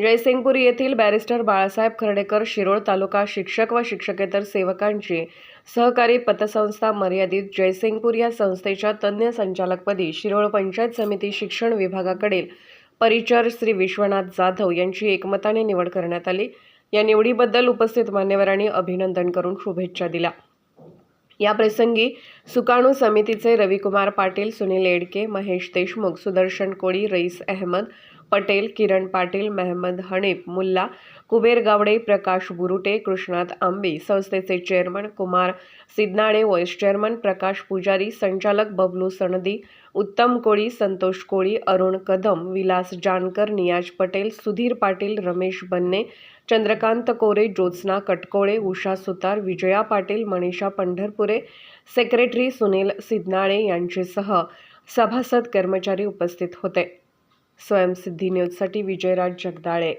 जयसिंगपुरी येथील बॅरिस्टर बाळासाहेब खर्डेकर शिरोळ तालुका शिक्षक व शिक्षकेतर सेवकांची सहकारी पतसंस्था मर्यादित जयसिंगपूर या संस्थेच्या तज्ज्ञ संचालकपदी शिरोळ पंचायत समिती शिक्षण विभागाकडील परिचर श्री विश्वनाथ जाधव यांची एकमताने निवड करण्यात आली. या निवडीबद्दल उपस्थित मान्यवरांनी अभिनंदन करून शुभेच्छा दिल्या. या प्रसंगी सुकाणू समितीचे रविकुमार पाटील सुनील एडके महेश देशमुख सुदर्शन कोळी रईस अहमद पटेल किरण पाटील मेहमद हनीफ मुल्ला कुबेर गावडे प्रकाश बुरुटे कृष्णात आंबे संस्थेचे chairman Kumar Sidnale vice chairman Prakash Pujari संचालक बबलू सणदी उत्तम कोळी संतोष कोळी अरुण कदम विलास जानकर नियाज पटेल सुधीर पाटील रमेश बन्ने चंद्रकांत कोरे ज्योत्स्ना कटकोळे उषा सुतार विजया पाटील मनीषा पंढरपुरे सेक्रेटरी सुनील सिद्धनाळे यांचेसह सभासद कर्मचारी उपस्थित होते. स्वयंसिद्धी न्यूजसाठी विजयराज जगदाळे.